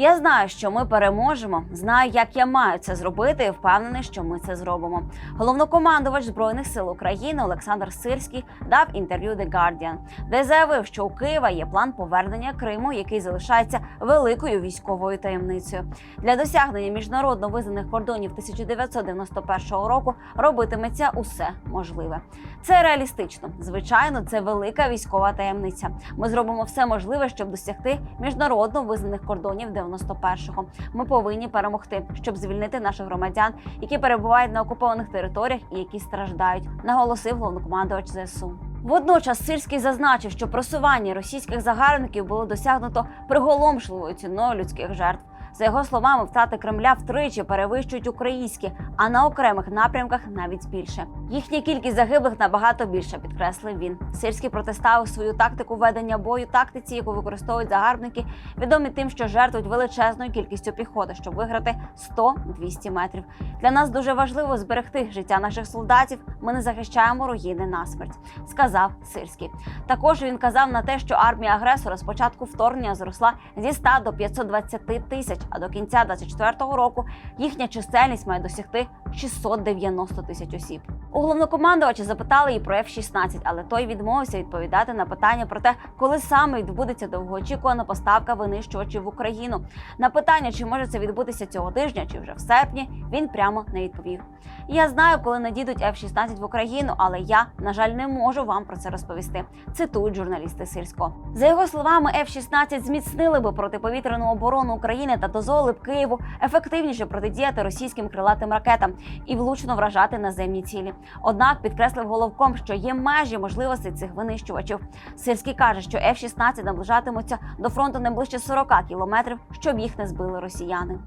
Я знаю, що ми переможемо. Знаю, як я маю це зробити, і впевнений, що ми це зробимо. Головнокомандувач збройних сил України Олександр Сирський дав інтерв'ю The Guardian, де заявив, що у Києва є план повернення Криму, який залишається великою військовою таємницею. Для досягнення міжнародно визнаних кордонів 1991 року робитиметься усе можливе. Це реалістично. Звичайно, це велика військова таємниця. Ми зробимо все можливе, щоб досягти міжнародно визнаних кордонів 91-го. Ми повинні перемогти, щоб звільнити наших громадян, які перебувають на окупованих територіях і які страждають, наголосив головнокомандувач ЗСУ. Водночас Сирський зазначив, що просування російських загарбників було досягнуто приголомшливою ціною людських жертв. За його словами, втрати Кремля втричі перевищують українські, а на окремих напрямках навіть більше. Їхня кількість загиблих набагато більша, підкреслив він. Сирський протиставив свою тактику ведення бою тактиці, яку використовують загарбники, відомі тим, що жертвують величезною кількістю піхоти, щоб виграти 100-200 метрів. Для нас дуже важливо зберегти життя наших солдатів. Ми не захищаємо руїни насмерть, сказав Сирський. Також він казав на те, що армія агресора з початку вторгнення зросла зі 100 до 520 тисяч, а до кінця 2024 року їхня чисельність має досягти 690 тисяч осіб. У головнокомандувача запитали і про F-16, але той відмовився відповідати на питання про те, коли саме відбудеться довгоочікувана поставка винищувачів в Україну. На питання, чи може це відбутися цього тижня, чи вже в серпні, він прямо не відповів. Я знаю, коли надійдуть F-16 в Україну, але я, на жаль, не можу вам про це розповісти. Цитують журналісти Сирського. За його словами, F-16 зміцнили би протиповітряну оборону України та дозволили б Києву ефективніше протидіяти російським крилатим ракетам і влучно вражати наземні цілі. Однак підкреслив головком, що є межі можливостей цих винищувачів. Сирський каже, що F-16 наближатимуться до фронту не ближче 40 кілометрів, щоб їх не збили росіяни.